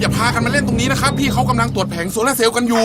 อย่าพากันมาเล่นตรงนี้นะครับ พี่เขากำลังตรวจแผงโซลาร์เซลล์กันอยู่